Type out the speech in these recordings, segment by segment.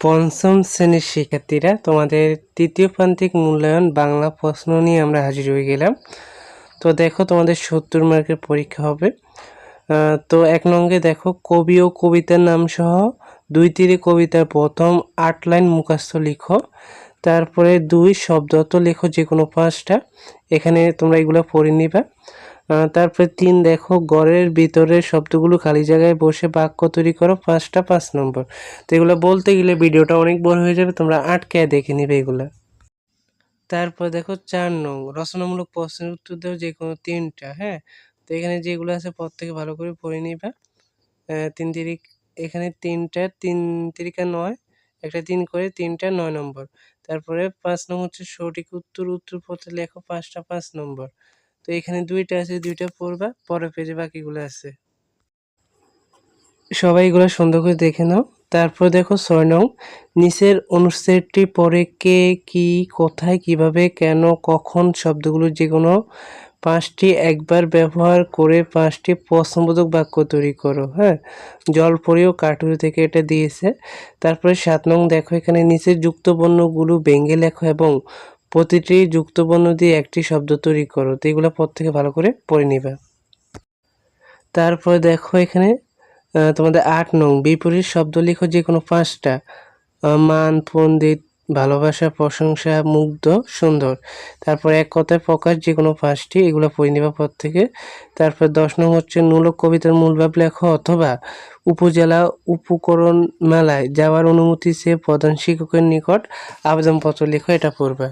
পঞ্চম শ্রেণির শিক্ষার্থীরা তোমাদের তৃতীয় প্রান্তিক মূল্যায়ন বাংলা প্রশ্ন নিয়ে আমরা হাজির হয়ে গেলাম। তো দেখো তোমাদের সত্তর মার্কের পরীক্ষা হবে। তো এক নঙ্গে দেখো কবি ও কবিতার নাম সহ দুই তীরে কবিতার প্রথম আট লাইন মুখাস্থ লিখো। তারপরে দুই শব্দত লেখো যে কোনো পাঁচটা। এখানে তোমরা এগুলো পড়ে নিবা। তারপরে তিন, দেখো গড়ের ভিতরের শব্দগুলো খালি জায়গায় বসে বাক্য তৈরি করো, পাঁচটা পাঁচ নম্বর। তো এগুলো বলতে গেলে ভিডিওটা অনেক বড় হয়ে যাবে, তোমরা আটকে দেখে নিবে এগুলো। তারপর দেখো চার নং, রচনামূলক প্রশ্নের উত্তর দাও যে কোনো তিনটা হ্যাঁ? তো এখানে যেগুলো আছে প্রত্যেকে ভালো করে পড়ে নিবা। তিন তিরিক, এখানে তিনটা, তিন তিরিকা নয় একটা তিন করে তিনটা নয় নম্বর। তারপরে পাঁচ নম্বর হচ্ছে সঠিক উত্তর উত্তর পথে লেখো পাঁচটা পাঁচ নম্বর। তো এখানে দুইটা আছে, দুইটা পড়বা পরের পেজে বাকিগুলো আছে। সবাই এগুলো সুন্দর করে দেখে নাও। তারপর দেখো ছয় নং, নিচের অনুচ্ছেদটি পরে কে, কি, কোথায়, কীভাবে, কেন, কখন, শব্দগুলো যে কোনো পাঁচটি একবার ব্যবহার করে পাঁচটি প্রশ্নবোধক বাক্য তৈরি করো হ্যাঁ? জল পড়েও কার্টুন থেকে এটা দিয়েছে। তারপরে সাত নং দেখো, এখানে নিচের যুক্তবর্ণগুলো ব্যঙ্গে লেখো এবং প্রতিটি যুক্তবর্ণ দিয়ে একটি শব্দ তৈরি করো। তো এগুলো থেকে ভালো করে পড়ে নিবা। তারপরে দেখো এখানে তোমাদের আট নং, বিপরীত শব্দ লিখো যে কোনো পাঁচটা মান, পণ্ডিত ভালোবাসা, প্রশংসা, মুগ্ধ, সুন্দর। তারপর এক কথায় প্রকাশ যে কোনো পাঁচটি, এগুলো পড়ে নেবা পর থেকে। তারপর দশ নং হচ্ছে মূলক কবিতার মূলভাব লেখো অথবা উপজেলা উপকরণ মেলায় যাওয়ার অনুমতি সে প্রধান শিক্ষকের নিকট আবেদনপত্র লেখো, এটা পড়বে।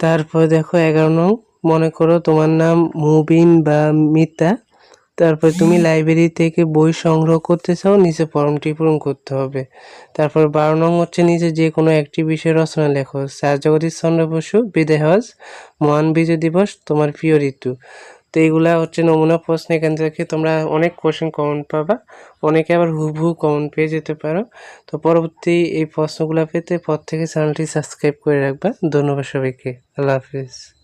তারপর দেখো এগারো নং, মনে করো তোমার নাম মুবিন বা মিতা। তারপর তুমি লাইব্রেরি থেকে বই সংগ্রহ করতে চাও, নিচে ফর্মটি পূরণ করতে হবে। তারপর বারো নং হচ্ছে নিচে যে কোনো একটি বিষয়ে রচনা লেখো। স্যার জগদীশ চন্দ্র বসু, বিদায় হজ, মহান বিজয় দিবস, তোমার প্রিয় ঋতু। তো এইগুলা হচ্ছে নমুনা প্রশ্ন, এখান থেকে তোমরা অনেক কোশ্চেন কমন পাবা, অনেকে আবার হুবহু কমন পেয়ে যেতে পারো। তো পরবর্তী এই প্রশ্নগুলো পেতে পর থেকে চ্যানেলটি সাবস্ক্রাইব করে রাখবা। ধন্যবাদ সবাইকে। আল্লাহ হাফিজ।